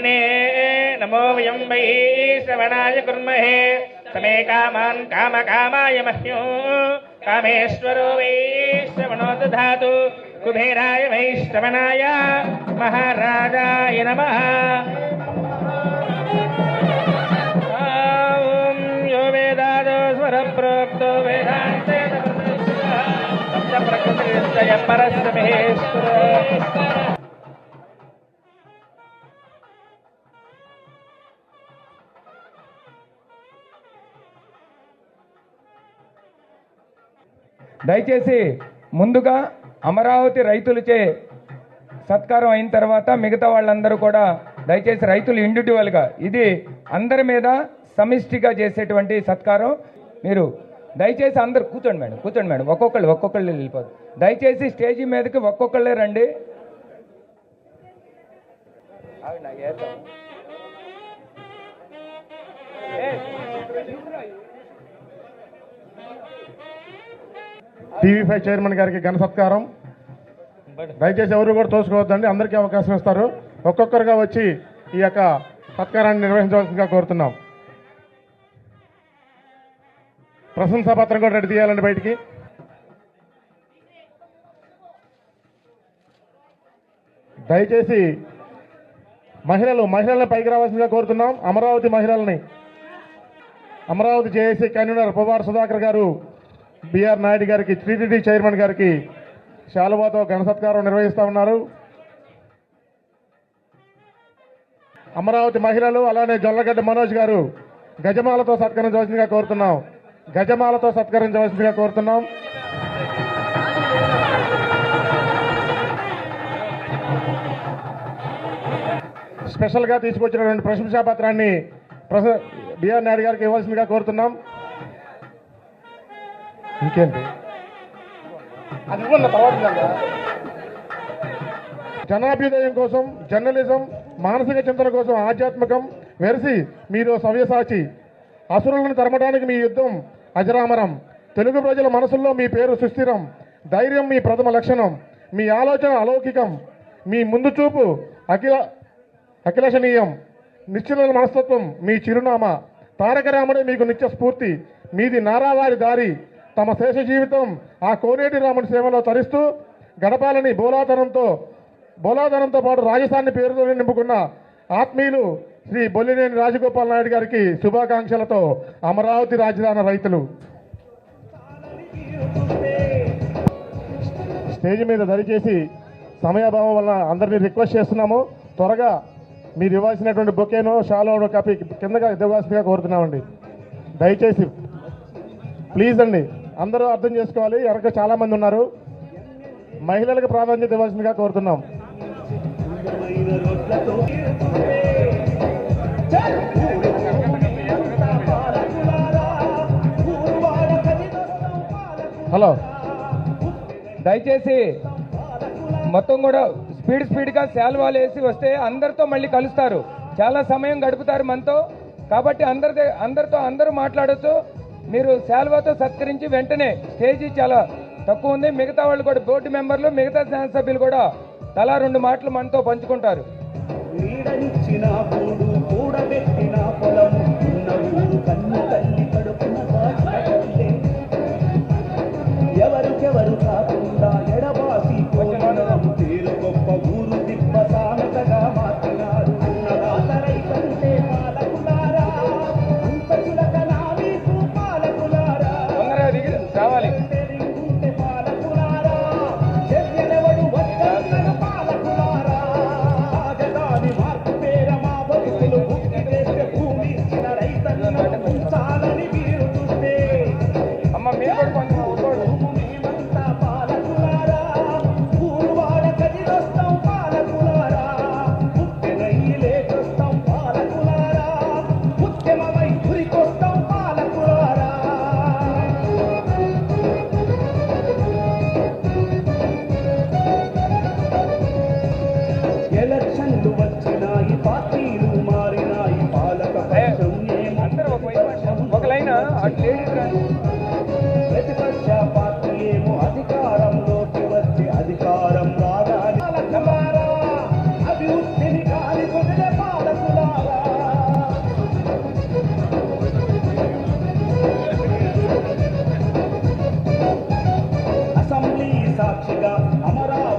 स्वामिने नमो वयं वै श्रवणाय कुर्महे। समे कामान् कामकामाय मह्यो। कामेश्वरो वै श्रवणो दधातु कुबेराय वै श्रवणाय महाराजाय नमः। यो वेदादो దయచేసి ముందుగా అమరావతి రైతులచే సత్కారం అయిన తర్వాత మిగతా వాళ్ళందరూ కూడా దయచేసి రైతులు ఇండివిజువల్గా ఇది అందరి మీద సమిష్టిగా చేసేటువంటి సత్కారం. మీరు దయచేసి అందరు కూర్చోండి మేడం కూర్చోండి మేడం. ఒక్కొక్కళ్ళు ఒక్కొక్కళ్ళు వెళ్ళిపోదు. దయచేసి స్టేజీ మీదకి ఒక్కొక్కళ్ళే రండి. ఆగండి, నాకు టీవీ ఫైవ్ చైర్మన్ గారికి ఘన సత్కారం. దయచేసి ఎవరు కూడా తోసుకోవద్దండి అందరికీ అవకాశం ఇస్తారు. ఒక్కొక్కరుగా వచ్చి ఈ యొక్క సత్కారాన్ని నిర్వహించవలసిందిగా కోరుతున్నాం. ప్రశంసా పత్రం కూడా రెడీ తీయాలండి బయటికి. దయచేసి మహిళలు మహిళల్ని పైకి రావాల్సిందిగా కోరుతున్నాం. అమరావతి మహిళల్ని. Amaravati JAC convener Puvvar Sudhakar garu BR Naidu గారికి టీటీడీ చైర్మన్ గారికి శాలువాతో ఘన సత్కారం నిర్వహిస్తూ ఉన్నారు. అమరావతి మహిళలు అలానే జొల్లగడ్డ మనోజ్ గారు గజమాలతో సత్కరించవలసిందిగా కోరుతున్నాం. గజమాలతో సత్కరించవలసిందిగా కోరుతున్నాం. స్పెషల్గా తీసుకొచ్చినటువంటి ప్రశంసా పత్రాన్ని ప్రస బిఆర్ నాయుడు గారికి ఇవ్వాల్సిందిగా కోరుతున్నాం. ఇంకేంటి? అది ఇవ్వండి తర్వాత. జనాభ్యుదయం కోసం జర్నలిజం మానసిక చింతన కోసం ఆధ్యాత్మికం వెరసి మీరు సవ్యసాచి అసురులను తరమడానికి మీ యుద్ధం అజరామరం. తెలుగు ప్రజల మనసుల్లో మీ పేరు సుస్థిరం ధైర్యం మీ ప్రథమ లక్షణం మీ ఆలోచన అలౌకికం మీ ముందు చూపు అఖిల అఖిలషణీయం నిశ్చల మనస్తత్వం మీ చిరునామా. తారక రాముడే మీకు నిత్య స్ఫూర్తి మీది నారావారి దారి తమ శేష జీవితం ఆ కోనేటి రాముడి సేవలో తరిస్తూ గడపాలని బోలాతనంతో బోలాతనంతో పాటు రాజస్థాన్ పేరుతో నింపుకున్న ఆత్మీయులు శ్రీ బొల్లినేని రాజగోపాల్ నాయుడు గారికి శుభాకాంక్షలతో అమరావతి రాజధాని రైతులు. స్టేజ్ మీద దయచేసి సమయాభావం వల్ల అందరినీ రిక్వెస్ట్ చేస్తున్నాము. త్వరగా మీరు ఇవ్వాల్సినటువంటి బొకేనో షాలో కాపీ కిందగా ఇవ్వాల్సిందిగా కోరుతున్నామండి. దయచేసి ప్లీజ్ అండి. అందరూ అర్థం చేసుకోవాలి. వెనక చాలా మంది ఉన్నారు. మహిళలకు ప్రాధాన్యత ఇవ్వాల్సిందిగా కోరుతున్నాం. హలో. దయచేసి మొత్తం కూడా స్పీడ్ స్పీడ్గా శాల్వాలు వేసి వస్తే అందరితో మళ్ళీ కలుస్తారు. చాలా సమయం గడుపుతారు మనతో. కాబట్టి అందరి అందరితో అందరూ మాట్లాడచ్చు. మీరు శాల్వాతో సత్కరించి వెంటనే స్టేజీ చాలా తక్కువ ఉంది. మిగతా వాళ్ళు కూడా బోర్డు మెంబర్లు మిగతా శాసనసభ్యులు కూడా తలా రెండు మాటలు మనతో పంచుకుంటారు. నీడనిచ్చిన పూడు కూడబెట్టిన ప్రతిపక్ష పార్టీలేమో అధికారంలోకి వచ్చి అధికారం అభివృద్ధిని కాలి కొట్టిన సాక్షిగా అమరా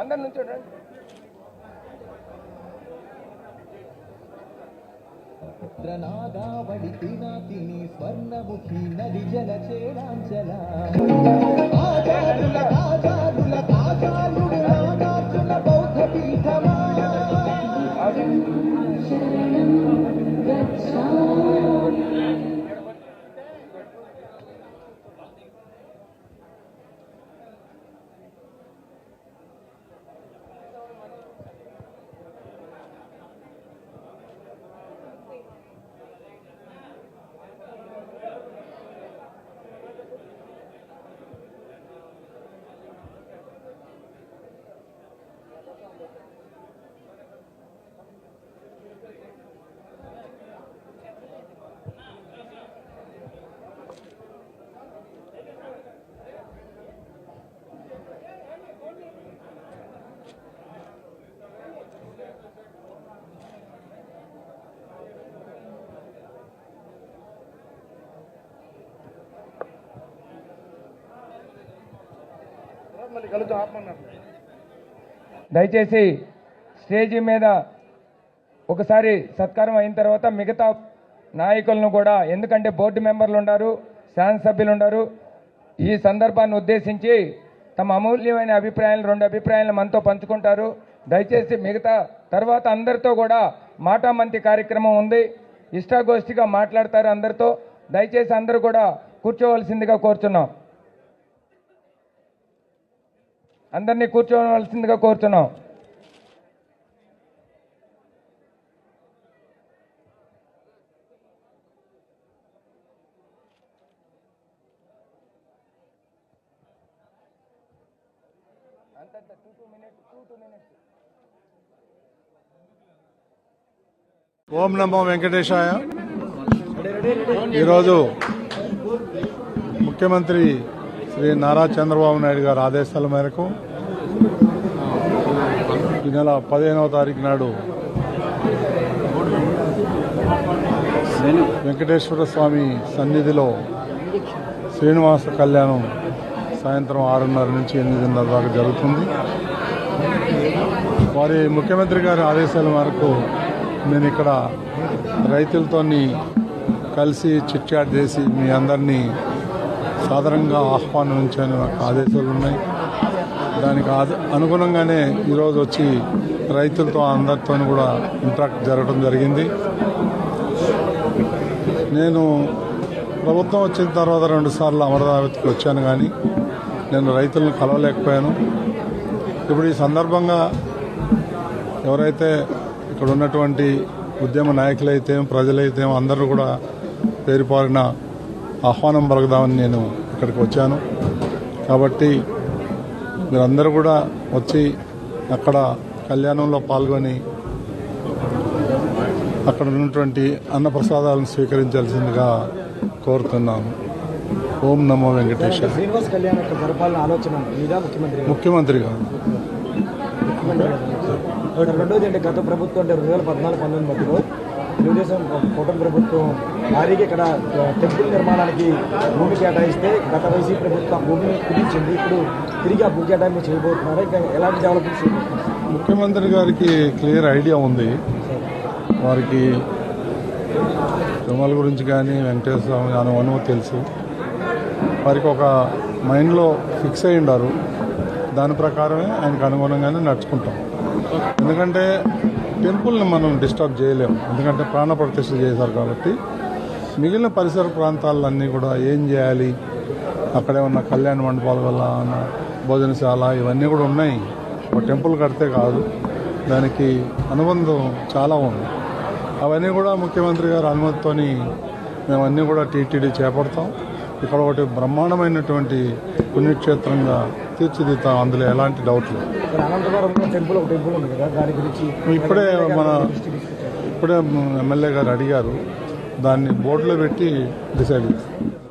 అందరు నుంచోండి రుద్రనాగావళి తినాతిని స్వర్ణముఖి నది జల చేరాంచల ఆచారుల నాగార్జున బౌద్ధ పీఠమా కలుద్దాం దయచేసి స్టేజీ మీద ఒకసారి సత్కారం అయిన తర్వాత మిగతా నాయకులను కూడా ఎందుకంటే బోర్డు మెంబర్లు ఉన్నారు శాసనసభ్యులు ఉన్నారు ఈ సందర్భాన్ని ఉద్దేశించి తమ అమూల్యమైన అభిప్రాయాలు రెండు అభిప్రాయాలు మనతో పంచుకుంటారు. దయచేసి మిగతా తర్వాత అందరితో కూడా మాటామంతి కార్యక్రమం ఉంది. ఇష్టాగోష్ఠిగా మాట్లాడతారు అందరితో. దయచేసి అందరూ కూడా కూర్చోవలసిందిగా కోరుచున్నాం. అందరినీ కూర్చోవలసిందిగా కోరుతున్నాం. ఓం నమో వెంకటేశాయ. ఈరోజు ముఖ్యమంత్రి శ్రీ నారా చంద్రబాబు నాయుడు గారి ఆదేశాల మేరకు ఈ నెల పదిహేనవ తారీఖు నాడు వెంకటేశ్వర స్వామి సన్నిధిలో శ్రీనివాస కళ్యాణం సాయంత్రం ఆరున్నర నుంచి ఎనిమిదిన్నర దాకా జరుగుతుంది. వారి ముఖ్యమంత్రి గారి ఆదేశాల మేరకు నేను ఇక్కడ రైతులతోని కలిసి చిట్చాట్ చేసి మీ అందరినీ సాధారణంగా ఆహ్వానించాను నాకు ఆదేశాలు ఉన్నాయి. దానికి ఆద- అనుగుణంగానే ఈరోజు వచ్చి రైతులతో అందరితో కూడా ఇంట్రాక్ట్ జరగడం జరిగింది. నేను ప్రభుత్వం వచ్చిన తర్వాత రెండుసార్లు అమరావతికి వచ్చాను కానీ నేను రైతులను కలవలేకపోయాను. ఇప్పుడు ఈ సందర్భంగా ఎవరైతే ఇక్కడ ఉన్నటువంటి ఉద్యమ నాయకులైతే ప్రజలైతే అందరూ కూడా పేరుపారిన ఆహ్వానం పలకదామని నేను ఇక్కడికి వచ్చాను కాబట్టి మీరందరూ కూడా వచ్చి అక్కడ కళ్యాణంలో పాల్గొని అక్కడ ఉన్నటువంటి అన్నప్రసాదాలను స్వీకరించాల్సిందిగా కోరుతున్నాను ఓం నమో వెంకటేశ శ్రీనివాస్ కళ్యాణ్ యొక్క ఆలోచన మీద ముఖ్యమంత్రి గారు. ముఖ్యమంత్రి గారు ముఖ్యమంత్రి గారు. రెండోది అంటే గత ప్రభుత్వం అంటే రెండు వేల పద్నాలుగు పంతొమ్మిది మధ్యలో తెలుగుదేశం కూటమి ప్రభుత్వం భారీగా ఇక్కడ టెంపుల్ నిర్మాణానికి భూమి కేటాయిస్తే గత వైసీపీ ప్రభుత్వం భూమిని కుదించింది. ఇప్పుడు తిరిగి ఆ భూ కేటాయింపు చేయబోతున్నారు. ఇంకా ఎలాంటి డెవలప్మెంట్స్ ముఖ్యమంత్రి గారికి క్లియర్ ఐడియా ఉంది. వారికి తిరుమల గురించి కానీ వెంకటేశ్వర స్వామి కానీ అనుభవం తెలుసు. వారికి ఒక మైండ్లో ఫిక్స్ అయ్యి ఉండారు. దాని ప్రకారమే ఆయనకు అనుగుణంగానే నడుచుకుంటాం. ఎందుకంటే టెంపుల్ని మనం డిస్టర్బ్ చేయలేము ఎందుకంటే ప్రాణ ప్రతిష్ఠ చేశారు కాబట్టి మిగిలిన పరిసర ప్రాంతాలన్నీ కూడా ఏం చేయాలి? అక్కడే ఉన్న కళ్యాణ మండపాల వల్ల భోజనశాల ఇవన్నీ కూడా ఉన్నాయి. ఒక టెంపుల్ కడితే కాదు. దానికి అనుబంధం చాలా ఉంది. అవన్నీ కూడా ముఖ్యమంత్రి గారు అనుమతితోని మేమన్నీ కూడా టీటీడీ చేపడతాం. ఇక్కడ ఒకటి బ్రహ్మాండమైనటువంటి పుణ్యక్షేత్రంగా తీర్చిదిద్దాం. అందులో ఎలాంటి డౌట్ లేదు. ఇప్పుడే మన ఇప్పుడే ఎమ్మెల్యే గారు అడిగారు. దాన్ని బోర్డులో పెట్టి డిసైడ్ చేస్తాం